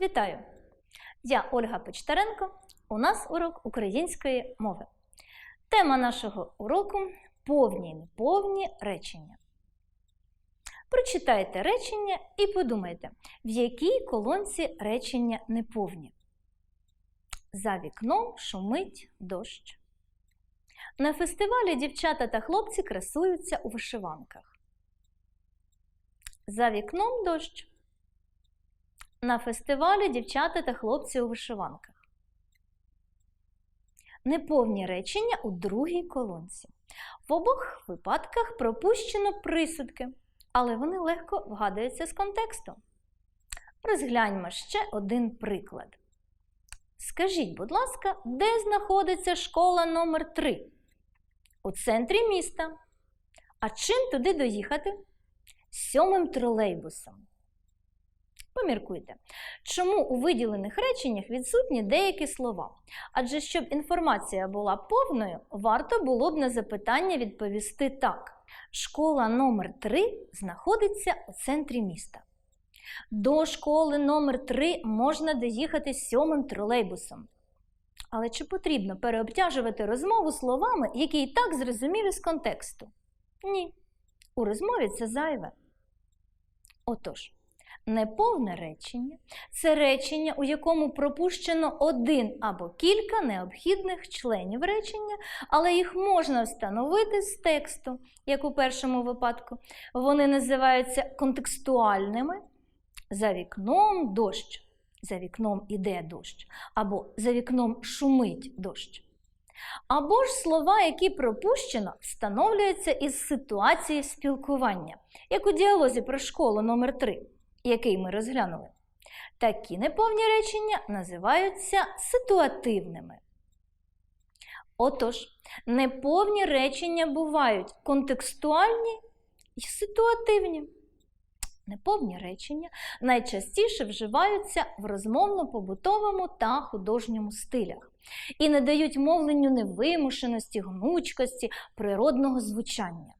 Вітаю! Я Ольга Почтаренко. У нас урок української мови. Тема нашого уроку повні неповні речення. Прочитайте речення і подумайте, в якій колонці речення неповні. За вікном шумить дощ. На фестивалі дівчата та хлопці красуються у вишиванках. За вікном дощ. На фестивалі дівчата та хлопці у вишиванках. Неповні речення у другій колонці. В обох випадках пропущено присудки, але вони легко вгадуються з контексту. Розгляньмо ще один приклад. Скажіть, будь ласка, де знаходиться школа номер 3 У центрі міста. А чим туди доїхати? Сьомим тролейбусом. Поміркуйте, чому у виділених реченнях відсутні деякі слова? Адже щоб інформація була повною, варто було б на запитання відповісти так. Школа номер 3 знаходиться у центрі міста. До школи номер 3 можна доїхати сьомим тролейбусом. Але чи потрібно переобтяжувати розмову словами, які і так зрозумілі з контексту? Ні. У розмові це зайве. Отож, неповне речення це речення, у якому пропущено один або кілька необхідних членів речення, але їх можна встановити з тексту, як у першому випадку. Вони називаються контекстуальними. За вікном дощ. За вікном іде дощ, або за вікном шумить дощ. Або ж слова, які пропущено, встановлюються із ситуації спілкування, як у діалозі про школу номер 3 який ми розглянули. Такі неповні речення називаються ситуативними. Отож, неповні речення бувають контекстуальні і ситуативні. Неповні речення найчастіше вживаються в розмовно-побутовому та художньому стилях і не дають мовленню невимушеності, гнучкості, природного звучання.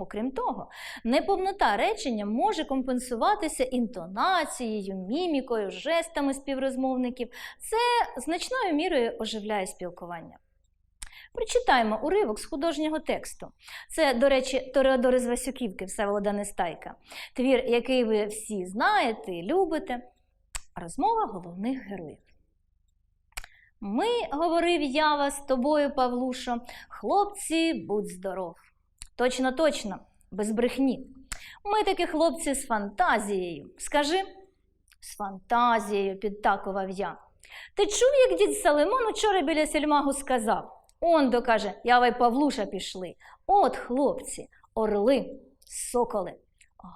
Окрім того, неповнота речення може компенсуватися інтонацією, мімікою, жестами співрозмовників. Це значною мірою оживляє спілкування. Прочитаємо уривок з художнього тексту. Це, до речі, Тореодор із Васюківки Всеволода Нестайка. Твір, який ви всі знаєте і любите. Розмова головних героїв. Ми, говорив я вас з тобою, Павлушо, хлопці, будь здоров. Точно, точно, без брехні. Ми такі хлопці з фантазією. Скажи, з фантазією, підтакував я. Ти чув, як дід Салимон учора біля сільмагу сказав? Он докаже, я й Павлуша пішли. От хлопці, орли, соколи,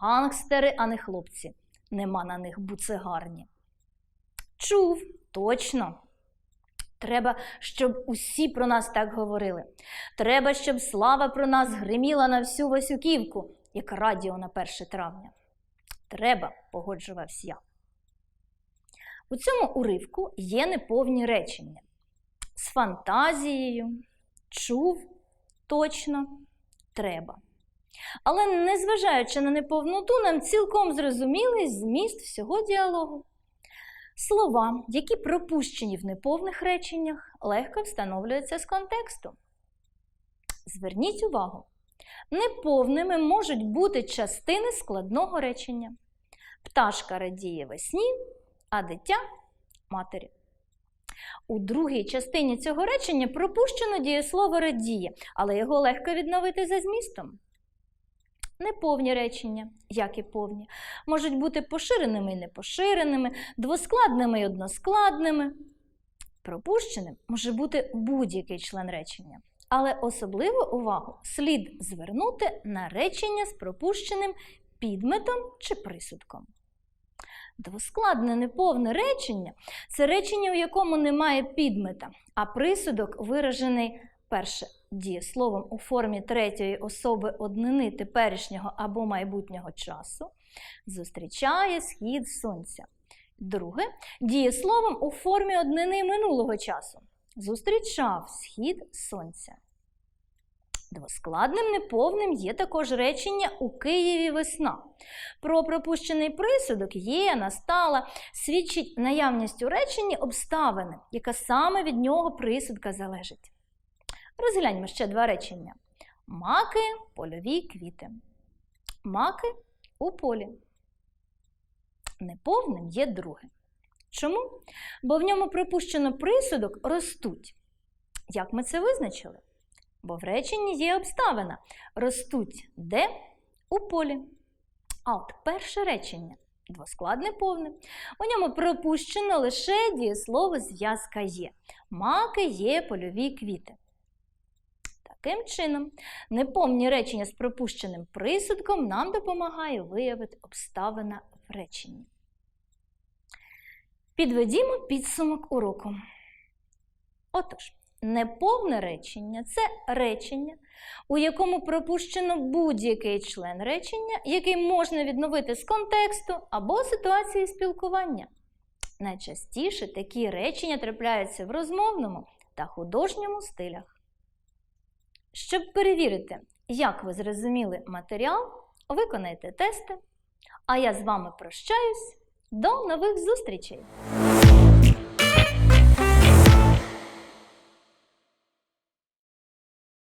гангстери, а не хлопці. Нема на них буцегарні. Чув, точно. Треба, щоб усі про нас так говорили. Треба, щоб слава про нас гриміла на всю Васюківку, як радіо на 1 травня. Треба, погоджувався я. У цьому уривку є неповні речення. З фантазією, чув, точно, треба. Але незважаючи на неповноту, нам цілком зрозумілий зміст всього діалогу. Слова, які пропущені в неповних реченнях, легко встановлюються з контексту. Зверніть увагу, неповними можуть бути частини складного речення. Пташка радіє весні, а дитя матері. У другій частині цього речення пропущено дієслово радіє, але його легко відновити за змістом. Неповні речення, як і повні, можуть бути поширеними і непоширеними, двоскладними і односкладними. Пропущеним може бути будь-який член речення. Але особливу увагу слід звернути на речення з пропущеним підметом чи присудком. Двоскладне неповне речення це речення, у якому немає підмета, а присудок виражений перше дієсловом у формі третьої особи однини теперішнього або майбутнього часу, зустрічає схід сонця. Друге дієсловом у формі однини минулого часу. Зустрічав схід сонця. Двоскладним неповним є також речення у Києві весна. Про пропущений присудок є, настала, свідчить наявність у реченні обставини, яка саме від нього присудка залежить. Розгляньмо ще два речення: маки, польові квіти. Маки у полі. Неповним є друге. Чому? Бо в ньому пропущено присудок ростуть. Як ми це визначили? Бо в реченні є обставина. Ростуть де? У полі. А от перше речення двоскладне повне. У ньому пропущено лише дієслово зв'язка є. Маки є польові квіти. Таким чином, неповні речення з пропущеним присудком нам допомагає виявити обставина в реченні. Підведімо підсумок уроку. Отож, неповне речення це речення, у якому пропущено будь-який член речення, який можна відновити з контексту або ситуації спілкування. Найчастіше такі речення трапляються в розмовному та художньому стилях. Щоб перевірити, як ви зрозуміли матеріал, виконайте тести. А я з вами прощаюсь. До нових зустрічей!